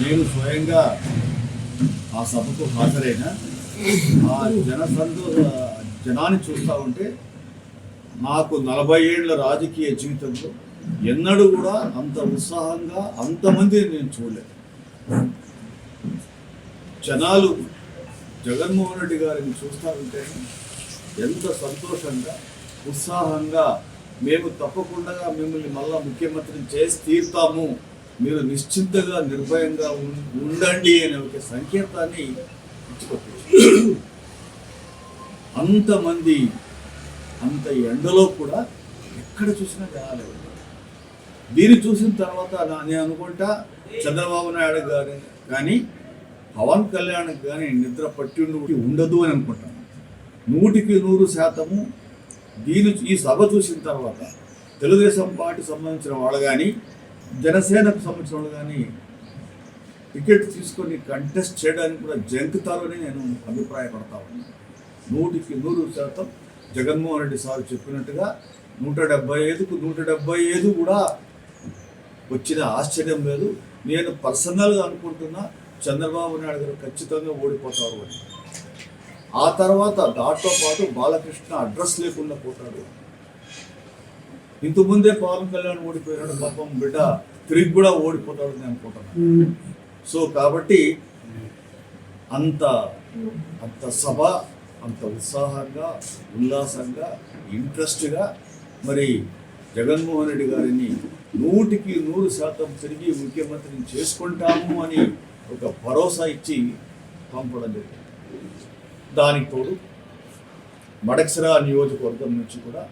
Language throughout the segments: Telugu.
నేను స్వయంగా ఆ సభకు హాజరైన ఆ జన సందో జనాన్ని చూస్తూ ఉంటే నాకు నలభై ఏళ్ళ రాజకీయ జీవితంలో ఎన్నడూ కూడా అంత ఉత్సాహంగా అంతమంది నేను చూడలేదు. జనాలు జగన్మోహన్ రెడ్డి గారిని చూస్తూ ఉంటే ఎంత సంతోషంగా ఉత్సాహంగా మేము తప్పకుండా మిమ్మల్ని మళ్ళా ముఖ్యమంత్రిని చేసి తీరుతాము. మీరు నిశ్చింతగా నిర్భయంగా ఉం- ఉండండి అనే ఒక సంకేతాన్ని అంతమంది అంత ఎండలో కూడా ఎక్కడ చూసినా జనాలు దీన్ని చూసిన తర్వాత నేను అనుకుంటా చంద్రబాబు నాయుడు గారు కానీ పవన్ కళ్యాణ్ కానీ నిద్ర పట్టి ఉండదు అని అనుకుంటాను నూటికి నూరు శాతము దీని ఈ సభ చూసిన తర్వాత తెలుగుదేశం పార్టీ సంబంధించిన వాళ్ళు కానీ జనసేనకు సంబంధించిన వాళ్ళు కానీ టికెట్ తీసుకొని కంటెస్ట్ చేయడానికి కూడా జంకుతారని నేను అభిప్రాయపడతా ఉన్నాను నూటికి నూరు శాతం జగన్మోహన్ రెడ్డి సార్ చెప్పినట్టుగా నూట డెబ్బై ఐదుకు నూట డెబ్బై ఐదు కూడా వచ్చిన ఆశ్చర్యం లేదు. నేను పర్సనల్గా అనుకుంటున్నా చంద్రబాబు నాయుడు గారు ఖచ్చితంగా ఓడిపోతారు అని. ఆ తర్వాత దాంతో పాటు బాలకృష్ణ అడ్రస్ లేకుండా పోతాడు. ఇంతకుముందే పవన్ కళ్యాణ్ ఓడిపోయినాడు పాపం బిడ్డ తిరిగి కూడా ఓడిపోతాడని అనుకుంటున్నాను. సో కాబట్టి అంత అంత సభ అంత ఉత్సాహంగా ఉల్లాసంగా ఇంట్రెస్ట్గా మరి జగన్మోహన్ రెడ్డి గారిని నూటికి నూరు శాతం తిరిగి ముఖ్యమంత్రిని చేసుకుంటాము అని ఒక భరోసా ఇచ్చి పంపడం జరిగింది. దానికి తోడు మడక్సరా నియోజకవర్గం నుంచి కూడా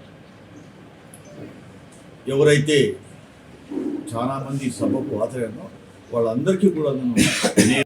ఎవరైతే చాలా మంది సభకు హాజరైనో వాళ్ళందరికీ కూడా నేను